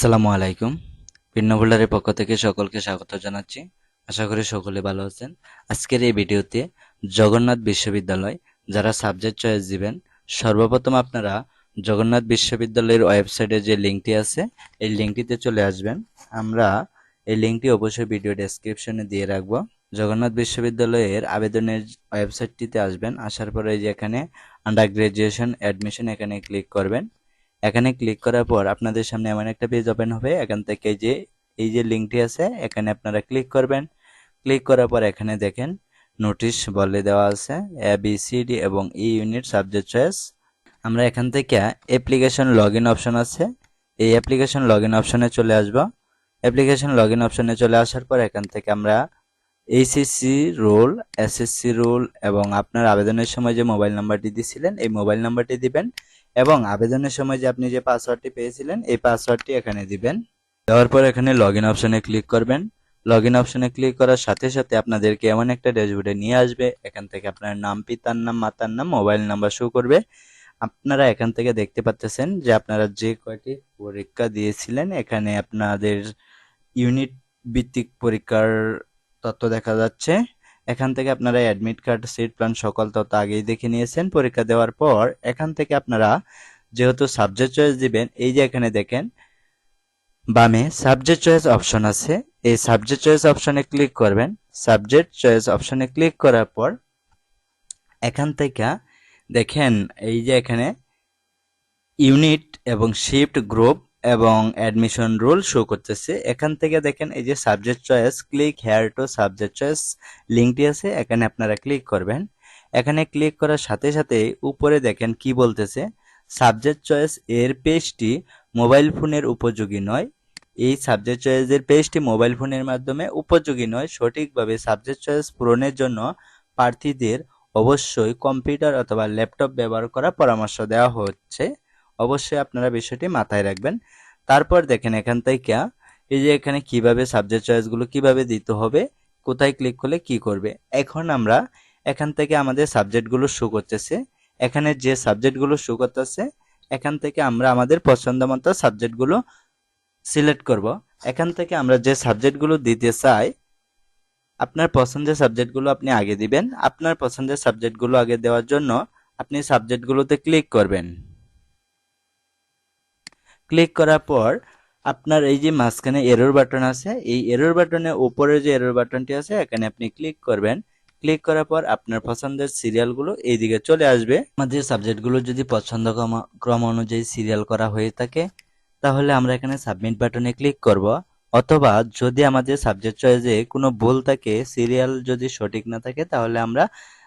আসসালামু আলাইকুম। পিন্নভুলারের পক্ষ থেকে সকলকে স্বাগত জানাচ্ছি। আশা করি সকলে ভালো আছেন। আজকের এই ভিডিওতে জগন্নাথ বিশ্ববিদ্যালয় যারা সাবজেক্ট চয়েস দিবেন, সর্বপ্রথম আপনারা জগন্নাথ বিশ্ববিদ্যালয়ের ওয়েবসাইটে যে লিঙ্কটি আছে, এই লিঙ্কটিতে চলে আসবেন। আমরা এই লিঙ্কটি অবশ্যই ভিডিও ডেসক্রিপশনে দিয়ে রাখব। জগন্নাথ বিশ্ববিদ্যালয়ের আবেদনের ওয়েবসাইটটিতে আসবেন। আসার পরে যে এখানে আন্ডার গ্রাজুয়েশন অ্যাডমিশন এখানে ক্লিক করবেন। এখানে ক্লিক করার পর আপনাদের সামনে এমন একটা পেজ ওপেন হবে। এখান থেকে যে, এই যে লিঙ্কটি আছে, এখানে আপনারা ক্লিক করবেন। ক্লিক করার পর এখানে দেখেন নোটিশ বলে দেওয়া আছে এ বি সি ডি এবং ই ইউনিট সাবজেক্ট চয়েস আমরা এখান থেকে অ্যাপ্লিকেশন লগ ইন অপশন আছে। এই অ্যাপ্লিকেশন লগ ইন অপশনে চলে আসব। অ্যাপ্লিকেশন লগ ইন অপশনে চলে আসার পর এখান থেকে আমরা এইচএসসি রোল এসএসসি রোল এবং আপনার আবেদনের সময় যে মোবাইল নাম্বারটি দিয়েছিলেন এই মোবাইল নাম্বারটি দিবেন। এবং আবেদনের সময় যে আপনি যে পাসওয়ার্ডটি পেয়েছিলেন, এই পাসওয়ার্ডটি এখানে দিবেন। দেওয়ার পর এখানে লগ ইন অপশনে ক্লিক করবেন। লগ ইন অপশনে ক্লিক করার সাথে সাথে আপনাদেরকে এমন একটা ড্যাশবোর্ডে নিয়ে আসবে। এখান থেকে আপনার নাম, পিতার নাম, মাতার নাম মোবাইল নাম্বার শো করবে। আপনারা এখান থেকে দেখতে পাচ্ছেন যে আপনারা যে কয়টি পরীক্ষা দিয়েছিলেন, এখানে আপনাদের ইউনিট ভিত্তিক পরীক্ষার তথ্য দেখা যাচ্ছে। এখান থেকে আপনারা অ্যাডমিট কার্ড সিট প্ল্যান সকল তথ্য আগেই দেখে নিয়েছেন। পরীক্ষা দেওয়ার পর এখান থেকে আপনারা যেহেতু সাবজেক্ট চয়েস দিবেন, এই যে এখানে দেখেন, বামে সাবজেক্ট চয়েস অপশন আছে। এই সাবজেক্ট চয়েস অপশনে ক্লিক করবেন। সাবজেক্ট চয়েস অপশনে ক্লিক করার পর এখান থেকে দেখেন, এই যে এখানে ইউনিট এবং শিফট গ্রুপ এবং অ্যাডমিশন রুল শো করতেছে। এখান থেকে দেখেন এই যে subject choice click here to subject choice লিঙ্কটি আছে, এখানে আপনারা ক্লিক করবেন। এখানে ক্লিক করার সাথে সাথে উপরে দেখেন কি বলতেছে সাবজেক্ট চয়েস এর পেজটি মোবাইল ফোনের উপযোগী নয়। এই সাবজেক্ট চয়েসের পেজটি মোবাইল ফোনের মাধ্যমে উপযোগী নয়, সঠিকভাবে সাবজেক্ট চয়েস পূরণের জন্য প্রার্থীদের অবশ্যই কম্পিউটার অথবা ল্যাপটপ ব্যবহার করার পরামর্শ দেওয়া হচ্ছে। অবশ্যই আপনারা বিষয়টি মাথায় রাখবেন। তারপর দেখেন এখান থেকে এই যে এখানে কীভাবে সাবজেক্ট চয়েসগুলো কীভাবে দিতে হবে, কোথায় ক্লিক করলে কি করবে? এখন আমরা এখান থেকে আমাদের সাবজেক্টগুলো শো করতেছে। এখানে যে সাবজেক্টগুলো শো করতেছে, এখান থেকে আমরা আমাদের পছন্দ মতো সাবজেক্টগুলো সিলেক্ট করব। এখান থেকে আমরা যে সাবজেক্টগুলো দিতে চাই, আপনার পছন্দের সাবজেক্টগুলো আপনি আগে দিবেন। আপনার পছন্দের সাবজেক্টগুলো আগে দেওয়ার জন্য আপনি সাবজেক্টগুলোতে ক্লিক করবেন। ক্লিক করার পর আপনার এই যে মাঝখানে এরর বাটন আছে, এই এরর বাটনের উপরে যে এরর বাটনটি আছে, এখানে আপনি ক্লিক করবেন। ক্লিক করার পর আপনার পছন্দের সিরিয়ালগুলো এইদিকে চলে আসবে। আমাদের সাবজেক্টগুলো যদি পছন্দ ক্রম অনুযায়ী সিরিয়াল করা হয়ে থাকে, তাহলে আমরা এখানে সাবমিট বাটনে ক্লিক করব। অথবা যদি আমাদের সাবজেক্ট চয়েসে কোনো ভুল থাকে সিরিয়াল যদি সঠিক না থাকে, তাহলে আমরা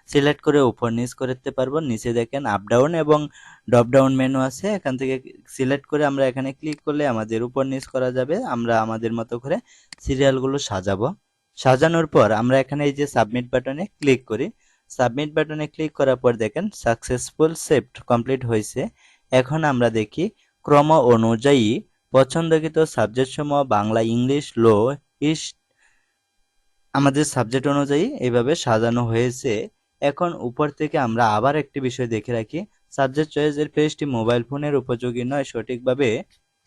সিলেক্ট করে উপর নিচ করতে পারব। নিচে দেখেন আপ ডাউন এবং ড্রপ ডাউন মেনু আছে। এখান থেকে সিলেক্ট করে আমরা এখানে ক্লিক করলে আমাদের উপর নিচ করা যাবে। আমরা আমাদের মতো করে সিরিয়ালগুলো সাজাবো। সাজানোর পর আমরা এখানে এই যে সাবমিট বাটনে ক্লিক করি। সাবমিট বাটনে ক্লিক করার পর দেখেন সাকসেসফুল সেভড কমপ্লিট হয়েছে। এখন আমরা দেখি ক্রম অনুযায়ী পছন্দকৃত সাবজেক্ট সমূহ বাংলা, ইংলিশ, লো, ইস্ট, আমাদের সাবজেক্ট অনুযায়ী এইভাবে সাজানো হয়েছে। এখন উপর থেকে আমরা আবার একটি বিষয় দেখে রাখি। সাবজেক্ট চয়েসের পেজটি মোবাইল ফোনের উপযোগী নয়, সঠিকভাবে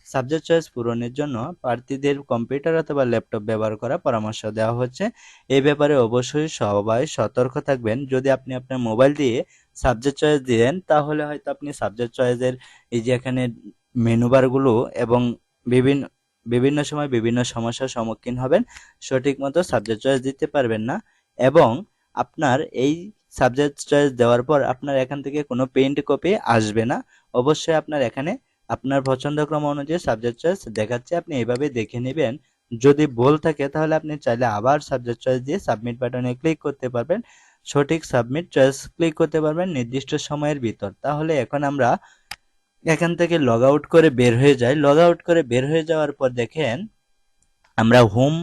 সাবজেক্ট চয়েস পূরণের জন্য প্রার্থীদের কম্পিউটার অথবা ল্যাপটপ ব্যবহার করা পরামর্শ দেওয়া হচ্ছে। এই ব্যাপারে অবশ্যই সবাই সতর্ক থাকবেন। যদি আপনি আপনার মোবাইল দিয়ে সাবজেক্ট চয়েস দিলেন তাহলে হয়তো আপনি সাবজেক্ট চয়েসের এই যে এখানে মেনু বারগুলো এবং বিভিন্ন বিভিন্ন সময় বিভিন্ন সমস্যার সম্মুখীন হবেন। সঠিক মতো সাবজেক্ট চয়েস দিতে পারবেন না এবং আপনার এই সাবজেক্ট চয়েস দেওয়ার পর আপনার এখান থেকে কোনো প্রিন্ট কপি আসবে না। অবশ্যই আপনার এখানে আপনার পছন্দক্রম অনুযায়ী সাবজেক্ট চয়েস দেখাচ্ছে, আপনি এইভাবে দেখে নেবেন। যদি ভুল থাকে তাহলে আপনি চাইলে আবার সাবজেক্ট চয়েস দিয়ে সাবমিট বাটনে ক্লিক করতে পারবেন। সঠিক সাবমিট চয়েস ক্লিক করতে পারবেন নির্দিষ্ট সময়ের ভিতর। তাহলে এখন আমরা এখান থেকে লগ আউট করে বের হয়ে যাই। লগ আউট করে বের হয়ে যাওয়ার পর দেখেন আমরা হোম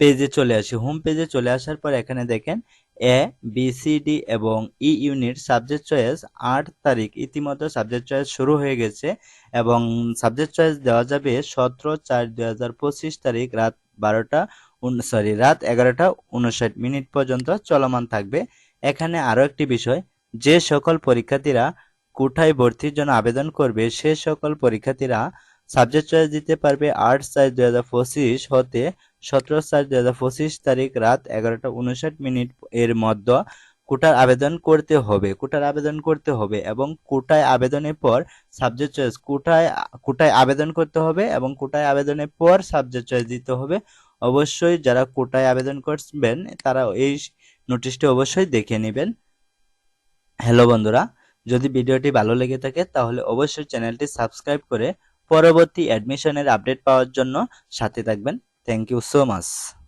পেজে চলে আসি। হোম পেজে চলে আসার পর এখানে দেখেন এ বি সি ডি এবং ই ইউনিট সাবজেক্ট চয়েস আট তারিখ ইতিমধ্যে সাবজেক্ট চয়েস শুরু হয়ে গেছে এবং সাবজেক্ট চয়েস দেওয়া যাবে সতেরো চার দুই হাজার পঁচিশ তারিখ রাত বারোটা সরি রাত এগারোটা উনষাট মিনিট পর্যন্ত চলমান থাকবে। এখানে আরও একটি বিষয়, যে সকল পরীক্ষার্থীরা কোঠায় ভর্তির জন্য আবেদন করবে, সে সকল পরীক্ষার্থীরা সাবজেক্ট চয়েস দিতে পারবে আট চার দুই হাজার পঁচিশ হতে সতেরো চার দুই হাজার পঁচিশ তারিখ রাত এগারোটা উনষাট মিনিট এর মধ্যে কোটার আবেদন করতে হবে। কোটার আবেদন করতে হবে এবং কোটায় আবেদনের পর সাবজেক্ট চয়েস কোটায় কোটায় আবেদন করতে হবে এবং কোটায় আবেদনের পর সাবজেক্ট চয়েস দিতে হবে। অবশ্যই যারা কোটায় আবেদন করবেন, তারা এই নোটিশটি অবশ্যই দেখে নেবেন। হ্যালো বন্ধুরা, যদি ভিডিওটি ভালো লেগে থাকে তাহলে অবশ্যই চ্যানেলটি সাবস্ক্রাইব করে পরবর্তী অ্যাডমিশনের আপডেট পাওয়ার জন্য সাথে থাকবেন। Thank you so much.